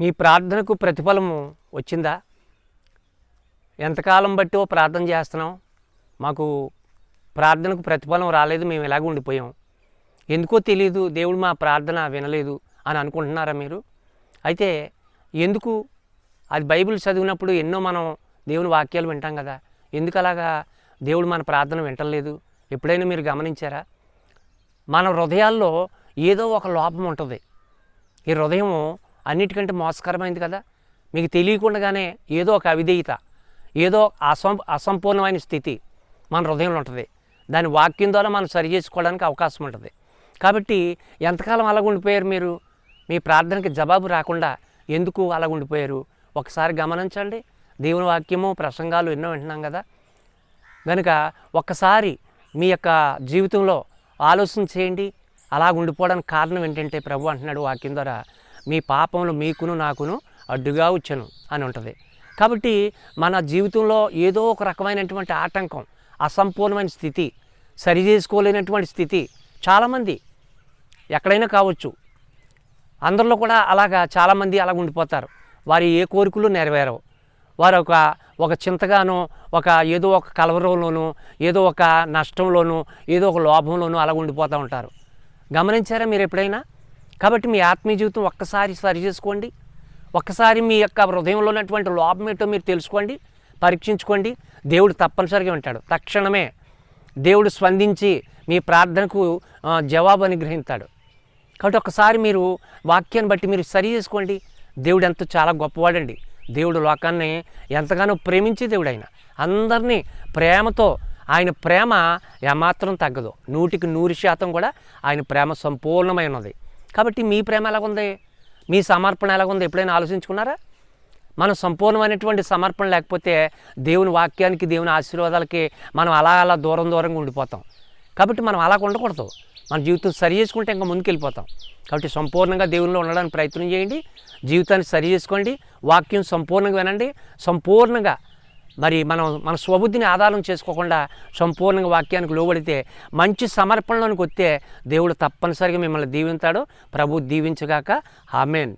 మీ ప్రార్థనకు ప్రతిఫలము వచ్చిందా? ఎంతకాలం బట్టి ఓ ప్రార్థన చేస్తున్నాం మాకు ప్రార్థనకు ప్రతిఫలం రాలేదు మేము ఇలాగ ఉండిపోయాం. ఎందుకో తెలియదు దేవుడు మా ప్రార్థన వినలేదు అని అనుకుంటున్నారా మీరు? అయితే ఎందుకు? అది బైబిల్ చదివినప్పుడు ఎన్నో మనం దేవుని వాక్యాలు వింటాం కదా. ఎందుకు అలాగా దేవుడు మన ప్రార్థన వింటలేదు? ఎప్పుడైనా మీరు గమనించారా? మన హృదయాల్లో ఏదో ఒక లోపం ఉంటుంది. ఈ హృదయము అన్నిటికంటే మోసకరమైంది కదా? మీకు తెలియకుండానే ఏదో ఒక అవిధేయత ఏదో అసం అసంపూర్ణమైన స్థితి మన హృదయంలో ఉంటుంది. దాని వాక్యం ద్వారా మనం సరి చేసుకోవడానికి అవకాశం ఉంటుంది. కాబట్టి ఎంతకాలం అలా ఉండిపోయారు మీరు? మీ ప్రార్థనకి జవాబు రాకుండా ఎందుకు అలా ఉండిపోయారు? ఒకసారి గమనించండి. దేవుని వాక్యము ప్రసంగాలు ఎన్నో వింటున్నాం కదా? కనుక ఒక్కసారి మీ యొక్క జీవితంలో ఆలోచన చేయండి. అలా ఉండిపోవడానికి కారణం ఏంటంటే ప్రభు అంటున్నాడు వాక్యం ద్వారా మీ పాపంలో మీకును నాకును అడ్డుగా వచ్చాను అని ఉంటుంది. కాబట్టి మన జీవితంలో ఏదో ఒక రకమైనటువంటి ఆటంకం అసంపూర్ణమైన స్థితి సరి చేసుకోలేనటువంటి స్థితి చాలామంది ఎక్కడైనా కావచ్చు. అందరిలో కూడా అలాగా చాలామంది అలా ఉండిపోతారు. వారి ఏ కోరికలు నెరవేరవు. వారు ఒక ఒక చింతగానో ఒక ఏదో ఒక కలవరంలోనూ ఏదో ఒక నష్టంలోనూ ఏదో ఒక లోభంలోనూ అలా ఉండిపోతూ ఉంటారు. గమనించారా మీరు ఎప్పుడైనా? కాబట్టి మీ ఆత్మీయ జీవితం ఒక్కసారి సరి చేసుకోండి. ఒక్కసారి మీ యొక్క హృదయంలో ఉన్నటువంటి లోపం ఏంటో మీరు తెలుసుకోండి పరీక్షించుకోండి. దేవుడు తప్పనిసరిగా ఉంటాడు. తక్షణమే దేవుడు స్పందించి మీ ప్రార్థనకు జవాబు అనుగ్రహించాడు. కాబట్టి ఒకసారి మీరు వాక్యాన్ని బట్టి మీరు సరి చేసుకోండి. దేవుడు ఎంతో చాలా గొప్పవాడండి. దేవుడు లోకాన్ని ఎంతగానో ప్రేమించే దేవుడు ఆయన అందరినీ ప్రేమతో ఆయన ప్రేమ ఏమాత్రం తగ్గదు. నూటికి నూరు శాతం కూడా ఆయన ప్రేమ సంపూర్ణమైనది ఉన్నది. కాబట్టి మీ ప్రేమ ఎలాగుంది? మీ సమర్పణ ఎలాగుంది? ఎప్పుడైనా ఆలోచించుకున్నారా? మనం సంపూర్ణమైనటువంటి సమర్పణ లేకపోతే దేవుని వాక్యానికి దేవుని ఆశీర్వాదాలకి మనం అలా అలా దూరం దూరంగా ఉండిపోతాం. కాబట్టి మనం అలా ఉండకూడదు. మన జీవితం సరి చేసుకుంటే ఇంకా ముందుకెళ్ళిపోతాం. కాబట్టి సంపూర్ణంగా దేవునిలో ఉండడానికి ప్రయత్నం చేయండి. జీవితాన్ని సరి చేసుకోండి. వాక్యం సంపూర్ణంగా వినండి. సంపూర్ణంగా మరి మనం మన స్వబుద్ధిని ఆధారం చేసుకోకుండా సంపూర్ణంగా వాక్యానికి లోబడితే మంచి సమర్పణలోనికి వస్తే దేవుడు తప్పనిసరిగా మిమ్మల్ని దీవింతాడు ప్రభు దీవించగాక. ఆమెన్.